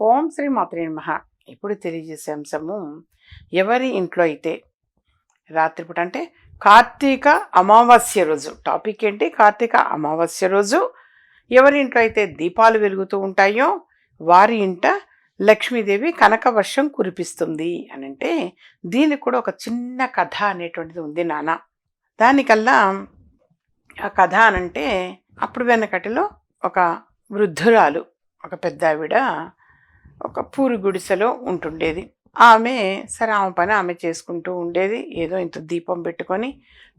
ఓం శ్రీ మాత్రే నమః. ఇప్పుడు తెలియజేసే అంశము ఎవరి ఇంట్లో అయితే రాత్రిపూట అంటే కార్తీక అమావాస్య రోజు టాపిక్ ఏంటి? కార్తీక అమావాస్య రోజు ఎవరి ఇంట్లో అయితే దీపాలు వెలుగుతూ ఉంటాయో వారి ఇంట లక్ష్మీదేవి కనక వర్షం కురిపిస్తుంది అని అంటే దీనికి కూడా ఒక చిన్న కథ అనేటువంటిది ఉంది నాన్న దానికల్లా ఆ కథ అనంటే అప్పుడు వెనకటిలో ఒక వృద్ధురాలు ఒక పెద్ద ఆవిడ ఒక పూరి గుడిసెలో ఉంటుండేది. ఆమె సరే ఆమె పని ఆమె చేసుకుంటూ ఉండేది. ఏదో ఇంత దీపం పెట్టుకొని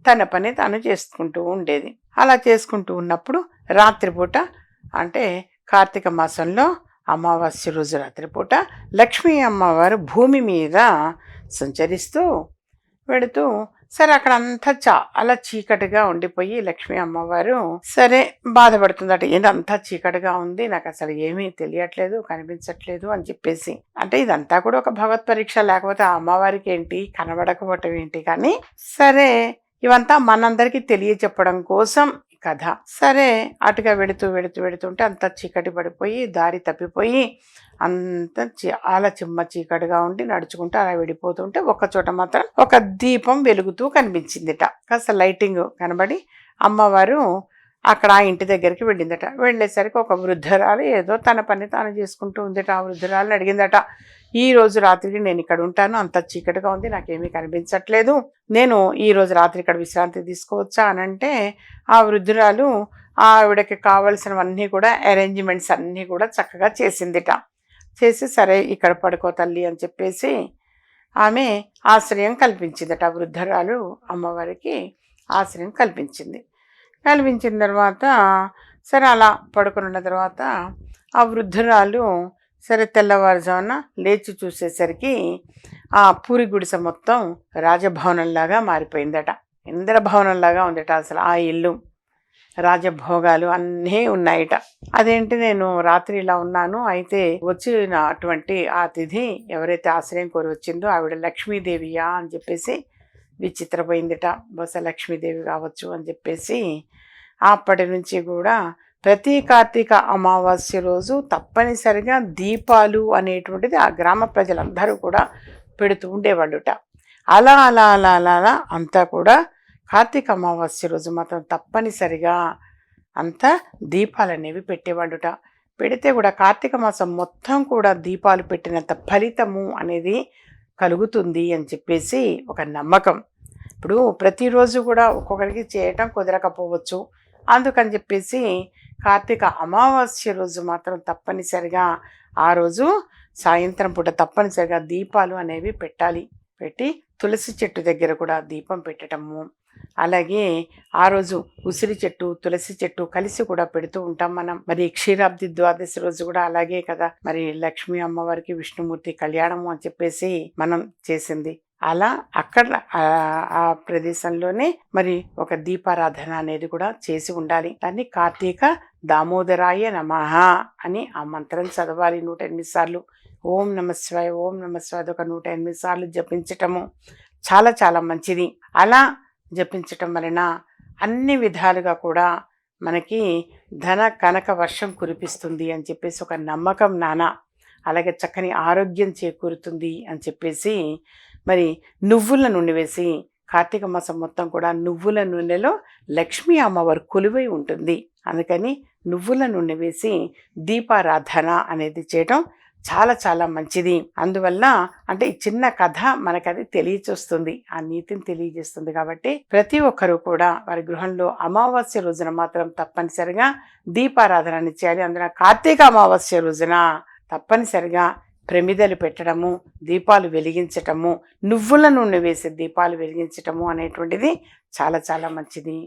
తన పని తాను చేసుకుంటూ ఉండేది. అలా చేసుకుంటూ ఉన్నప్పుడు రాత్రిపూట అంటే కార్తీక మాసంలో అమావాస్య రోజు రాత్రిపూట లక్ష్మీ అమ్మవారు భూమి మీద సంచరిస్తూ వెళుతూ సరే అక్కడ అంతా చాలా చీకటిగా ఉండిపోయి లక్ష్మీ అమ్మవారు సరే బాధపడుతుందట. ఏంటంతా చీకటిగా ఉంది? నాకు అసలు ఏమీ తెలియట్లేదు కనిపించట్లేదు అని చెప్పేసి. అంటే ఇదంతా కూడా ఒక భగవత్ పరీక్ష. లేకపోతే ఆ అమ్మవారికి ఏంటి కనబడకపోవటం ఏంటి? కానీ సరే ఇవంతా మనందరికీ తెలియచెప్పడం కోసం కథ. సరే అటుగా వెళుతూ వెళుతూ వెళుతుంటే అంత చీకటి పడిపోయి దారి తప్పిపోయి అంత చాలా చిమ్మ చీకటిగా ఉండి నడుచుకుంటూ అలా వెళ్ళిపోతుంటే ఒక చోట మాత్రం ఒక దీపం వెలుగుతూ కనిపించిందిట. కాస్త లైటింగ్ కనబడి అమ్మవారు అక్కడ ఆ ఇంటి దగ్గరికి వెళ్ళిందట. వెళ్ళేసరికి ఒక వృద్ధురాలు ఏదో తన పని తాను చేసుకుంటూ ఉందిట. ఆ వృద్ధురాలు అడిగిందట ఈ రోజు రాత్రికి నేను ఇక్కడ ఉంటాను. అంత చీకటిగా ఉంది. నాకేమీ కనిపించట్లేదు. నేను ఈ రోజు రాత్రి ఇక్కడ విశ్రాంతి తీసుకోవచ్చా అని అంటే ఆ వృద్ధురాలు ఆవిడకి కావలసినవన్నీ కూడా అరేంజ్మెంట్స్ అన్నీ కూడా చక్కగా చేసిందిట. చేసి సరే ఇక్కడ పడుకో తల్లి అని చెప్పేసి ఆమె ఆశ్రయం కల్పించిందట. వృద్ధురాలు అమ్మవారికి ఆశ్రయం కల్పించింది. కల్పించిన తర్వాత సరే అలా పడుకున్న తర్వాత ఆ వృద్ధురాలు సరే తెల్లవారుజామున లేచి చూసేసరికి ఆ పూరి గుడిసె మొత్తం రాజభవనంలాగా మారిపోయిందట. ఇంద్రభవనంలాగా ఉందట అసలు. ఆ ఇల్లు రాజభోగాలు అన్నీ ఉన్నాయట. అదేంటి నేను రాత్రి ఇలా ఉన్నాను అయితే వచ్చిన అటువంటి ఆ తిథి ఎవరైతే ఆశ్రయం కోరి వచ్చిందో ఆవిడ లక్ష్మీదేవియా అని చెప్పేసి విచిత్రపోయిందిట. బహుశా లక్ష్మీదేవి కావచ్చు అని చెప్పేసి అప్పటి నుంచి కూడా ప్రతి కార్తీక అమావాస్య రోజు తప్పనిసరిగా దీపాలు అనేటువంటిది ఆ గ్రామ ప్రజలందరూ కూడా పెడుతూ ఉండేవాళ్ళుట. అలా అలా అలా అలా అలా అంతా కూడా కార్తీక అమావాస్య రోజు మాత్రం తప్పనిసరిగా అంతా దీపాలు అనేవి పెట్టేవాళ్ళుట. పెడితే కూడా కార్తీక మాసం మొత్తం కూడా దీపాలు పెట్టినంత ఫలితము అనేది కలుగుతుంది అని చెప్పేసి ఒక నమ్మకం. ఇప్పుడు ప్రతిరోజు కూడా ఒక్కొక్కరికి చేయటం కుదరకపోవచ్చు. అందుకని చెప్పేసి కార్తీక అమావాస్య రోజు మాత్రం తప్పనిసరిగా ఆ రోజు సాయంత్రం పూట తప్పనిసరిగా దీపాలు అనేవి పెట్టాలి. పెట్టి తులసి చెట్టు దగ్గర కూడా దీపం పెట్టడము అలాగే ఆ రోజు ఉసిరి చెట్టు తులసి చెట్టు కలిసి కూడా పెడుతూ ఉంటాం మనం. మరి క్షీరాబ్ది ద్వాదశి రోజు కూడా అలాగే కదా. మరి లక్ష్మీ అమ్మవారికి విష్ణుమూర్తి కళ్యాణము అని చెప్పేసి మనం చేసింది. అలా అక్కడ ఆ ప్రదేశంలోనే మరి ఒక దీపారాధన అనేది కూడా చేసి ఉండాలి. దాన్ని కార్తీక దామోదరాయ నమః అని ఆ మంత్రం చదవాలి నూట ఎనిమిది సార్లు. ఓం నమస్వాయ ఓం నమస్వాయ ఒక నూట ఎనిమిది సార్లు జపించటము చాలా చాలా మంచిది. అలా జపించటం వలన అన్ని విధాలుగా కూడా మనకి ధన కనక వర్షం కురిపిస్తుంది అని చెప్పేసి ఒక నమ్మకం నాన్న అలాగే చక్కని ఆరోగ్యం చేకూరుతుంది అని చెప్పేసి మరి నువ్వుల నూనె వేసి కార్తీక మాసం మొత్తం కూడా నువ్వుల నూనెలో లక్ష్మీ అమ్మవారు కొలువై ఉంటుంది. అందుకని నువ్వుల నూనె వేసి దీపారాధన అనేది చేయటం చాలా చాలా మంచిది. అందువల్ల అంటే ఈ చిన్న కథ మనకది తెలియచేస్తుంది. ఆ నీతిని తెలియజేస్తుంది కాబట్టి ప్రతి ఒక్కరూ కూడా వారి గృహంలో అమావాస్య రోజున మాత్రం తప్పనిసరిగా దీపారాధన చేయాలి. అందులో కార్తీక అమావాస్య రోజున తప్పనిసరిగా ప్రమిదలు పెట్టడము దీపాలు వెలిగించటము నువ్వుల నూనె వేసి దీపాలు వెలిగించటము అనేటువంటిది చాలా చాలా మంచిది.